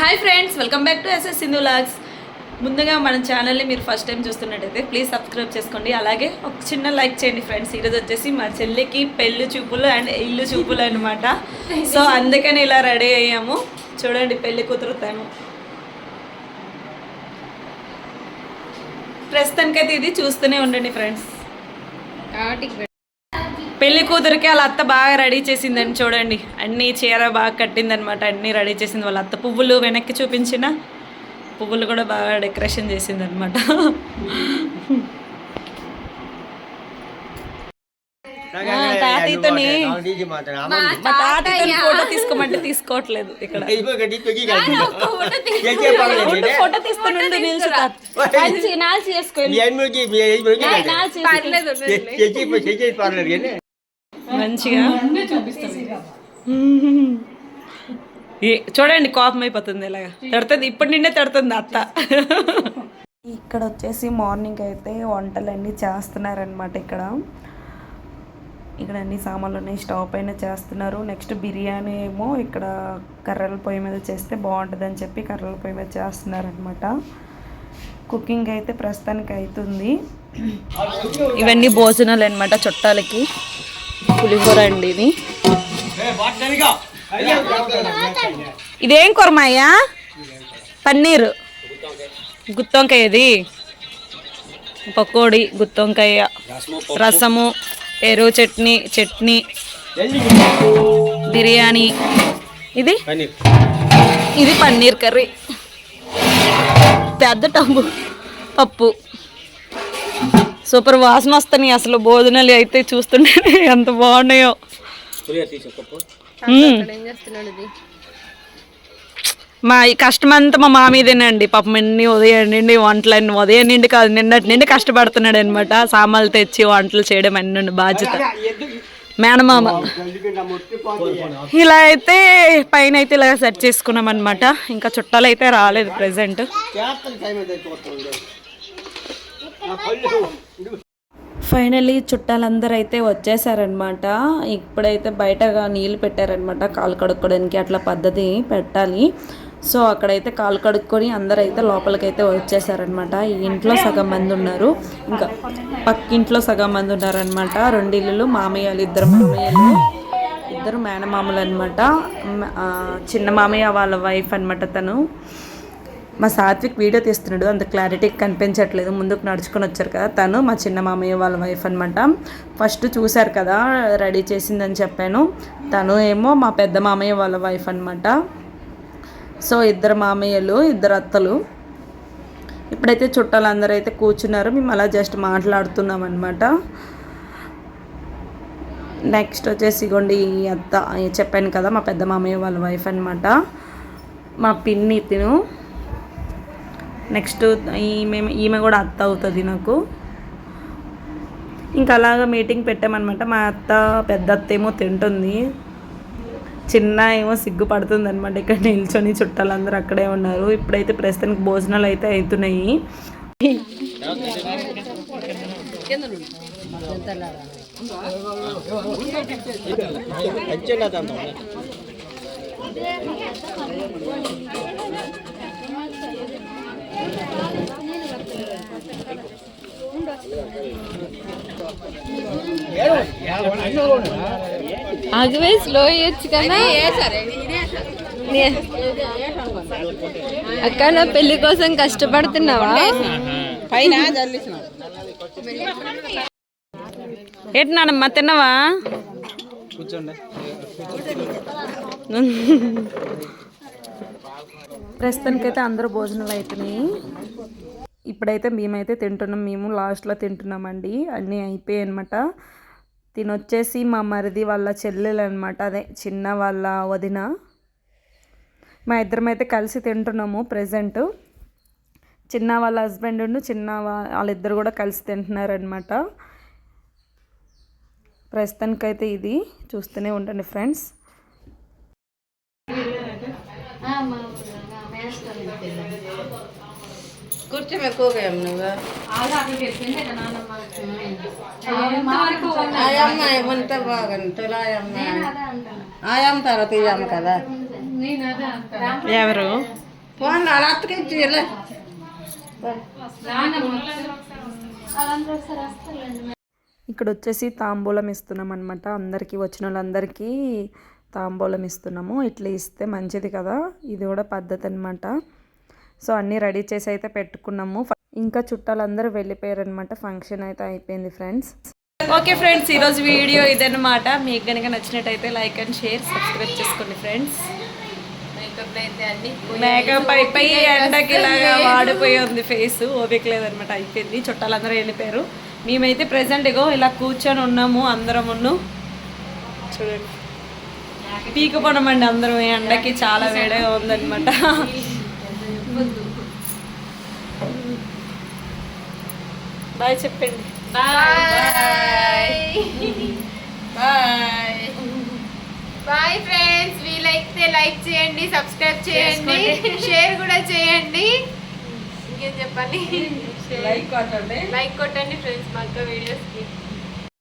Hi friends welcome back to SS Sindhu vlogs ముందుగా మన ఛానల్ని మీరు ఫస్ట్ టైం చూస్తున్నట్టయితే ప్లీజ్ సబ్స్క్రైబ్ చేసుకోండి. అలాగే ఒక చిన్న లైక్ చేయండి ఫ్రెండ్స్ ఈరోజు వచ్చేసి మా చెల్లికి పెళ్ళి చూపులు అండ్ ఇల్లు చూపులు అనమాట సో అందుకని ఇలా రెడీ అయ్యాము. చూడండి పెళ్ళి కూతురు తను. ప్రస్తుతానికైతే ఇది చూస్తూనే ఉండండి ఫ్రెండ్స్ పెళ్ళి కూతురికి వాళ్ళ అత్త బాగా రెడీ చేసిందని చూడండి అన్ని చీర బాగా కట్టిందనమాట అన్ని రెడీ చేసింది వాళ్ళ అత్త పువ్వులు వెనక్కి చూపించిన పువ్వులు కూడా బాగా డెకరేషన్ చేసింది అనమాట తాతయ్యతోని మా తాతయ్యతో ఫోటో తీసుకోమంటే తీసుకోవట్లేదు ఇక్కడ ఫోటో నాల్చి చేసుకోండి. మంచిగా. ఏ- చూడండి కోపం అయిపోతుంది ఇలాగా. తడుతుంది ఇప్పటి నిండే తడుతుంది అత్త. ఇక్కడ వచ్చేసి మార్నింగ్ అయితే వంటలన్నీ చేస్తున్నారనమాట ఇక్కడ. ఇక్కడ అన్ని సామాన్లు ఉన్నాయి స్టవ్ పైన చేస్తున్నారు. నెక్స్ట్ బిర్యానీ ఏమో ఇక్కడ కర్రల పొయ్యి మీద చేస్తే బాగుంటుంది అని చెప్పి కర్రల పొయ్యి మీద చేస్తున్నారనమాట కుకింగ్ అయితే ప్రస్తుతానికి అవుతుంది. ఇవన్నీ భోజనాలు అనమాట చుట్టాలకి. పులిహోర అండి ఇది ఇదేం కూరమాయ్యా? పన్నీరు. గుత్తొంకాయ ఇది పకోడి గుత్తొంకాయ రసము ఎరువు చట్నీ చట్నీ బిర్యానీ. ఇది? ఇది పన్నీర్ కర్రీ. పెద్ద టంబు. పప్పు. సూపర్ వాసన వస్తున్నాయి అసలు భోజనాలు అయితే చూస్తుంటే ఎంత బాగున్నాయో. మా ఈ కష్టం అంతా మా మామీదేనండి పాపం ఎన్ని ఉదయం నుండి వంటలన్నీ ఉదయం నుండి కాదు నిన్నటి నుండి కష్టపడుతున్నాడు అనమాట సామాన్లు తెచ్చి వంటలు చేయడం అన్ని బాధ్యత. మేనమామ. ఇలా అయితే పైన అయితే ఇలా సెట్ చేసుకున్నాం అనమాట ఇంకా చుట్టాలు అయితే రాలేదు ప్రెసెంట్ ఫైనలీ చుట్టాలందరూ అయితే వచ్చేసారనమాట ఇప్పుడైతే బయటగా నీళ్ళు పెట్టారనమాట కాలు కడుక్కోవడానికి అట్లా పద్ధతి పెట్టాలి. సో అక్కడైతే కాలు కడుక్కొని అందరూ అయితే లోపలికైతే వచ్చేసారనమాట ఈ ఇంట్లో సగం మంది ఉన్నారు. ఇంకా పక్కింట్లో సగం మంది ఉన్నారనమాట రెండు ఇల్లులు మామయ్యలు ఇద్దరు మామయ్యలు ఇద్దరు మేనమామలు అనమాట చిన్న మామయ్య వాళ్ళ వైఫ్ అనమాట తను. మా సాత్విక్ వీడియో తీస్తున్నాడు. అంత క్లారిటీ కనిపించట్లేదు. ముందుకు నడుచుకొని వచ్చారు కదా. తను మా చిన్న మామయ్య వాళ్ళ వైఫ్ అనమాట ఫస్ట్ చూశారు కదా రెడీ చేసిందని చెప్పాను. తను ఏమో మా పెద్ద మామయ్య వాళ్ళ వైఫ్ అనమాట సో ఇద్దరు మామయ్యలు ఇద్దరు అత్తలు. ఇప్పుడైతే చుట్టాలందరూ అయితే కూర్చున్నారు. మేము అలా జస్ట్ మాట్లాడుతున్నాం అనమాట నెక్స్ట్ వచ్చేసి ఇగోండి ఈ అత్త చెప్పాను కదా మా పెద్ద మామయ్య వాళ్ళ వైఫ్ అనమాట మా పిన్ని తిను నెక్స్ట్ ఈమె ఈమె కూడా అత్త అవుతుంది నాకు. ఇంకా అలాగా మీటింగ్ పెట్టామన్నమాట. మా అత్త పెద్ద అత్త ఏమో తింటుంది. చిన్న ఏమో సిగ్గుపడుతుంది అనమాట ఇక్కడ నిల్చొని చుట్టాలందరూ అక్కడే ఉన్నారు. ఇప్పుడైతే ప్రస్తుతానికి భోజనాలు అయితే అవుతున్నాయి. ఆగిపోయి స్లో ఇయచ్చు కదా. అక్క నా పెళ్ళి కోసం కష్టపడుతున్నావా? పైన ఏంటి నానమ్మ తిన్నావా? కూర్చోండి. ప్రస్తుతానికైతే అందరూ భోజనాలు అవుతున్నాయి ఇప్పుడైతే మేమైతే తింటున్నాం. మేము లాస్ట్లో తింటున్నామండి. అన్నీ అయిపోయాయి అనమాట తినొచ్చేసి మా మరిది వాళ్ళ చెల్లెలు అనమాట అదే చిన్న వాళ్ళ వదిన. మా ఇద్దరం అయితే కలిసి తింటున్నాము ప్రజెంట్. చిన్న వాళ్ళ హస్బెండ్ చిన్న వాళ్ళిద్దరు కూడా కలిసి తింటున్నారనమాట ప్రస్తుతానికైతే ఇది. చూస్తూనే ఉండండి ఫ్రెండ్స్. కూర్చోం ఎక్కువగా ఏం నువ్వు? ఆయమ్మ ఏమంటే బాగుంటుంది ఆయమ్మ. ఆయమ్మ తర్వాత ఇయ్యమ్మ కదా. ఎవరు? ఫోన్ అలా అత్తకించి వెళ్ళే ఇక్కడ వచ్చేసి తాంబూలం ఇస్తున్నాం అనమాట అందరికీ వచ్చిన వాళ్ళందరికీ తాంబూలం ఇస్తున్నాము. ఇట్లా ఇస్తే మంచిది కదా. ఇది కూడా పద్ధతి అనమాట సో అన్నీ రెడీ చేసి అయితే పెట్టుకున్నాము. ఇంకా చుట్టాలందరూ వెళ్ళిపోయారు అనమాట ఫంక్షన్ అయితే అయిపోయింది ఫ్రెండ్స్. ఓకే ఫ్రెండ్స్ ఈరోజు వీడియో ఇదన్నమాట. మీకు కనుక నచ్చినట్టయితే లైక్ అండ్ షేర్ సబ్స్క్రైబ్ చేసుకోండి ఫ్రెండ్స్. మేకప్ అయిపోయి ఎండకి ఇలాగా వాడిపోయి ఉంది ఫేస్ ఓపిక లేదనమాట అయిపోయింది. చుట్టాలందరూ వెళ్ళిపోయారు. మేమైతే ప్రెసెంట్ ఇగో ఇలా కూర్చొని ఉన్నాము అందరం ఉన్ను చూడండి పీకపోనమండి అందరం ఎండకి చాలా వేడిగా బాయ్ చెప్పండి. బాయ్. బాయ్. ఫ్రెండ్స్ వీలైతే లైక్ చేయండి సబ్స్క్రైబ్ చేయండి షేర్ కూడా చేయండి. ఇంకేం చెప్పండి? లైక్ కొట్టండి. లైక్ కొట్టండి ఫ్రెండ్స్ మా అక్క వీడియోస్కి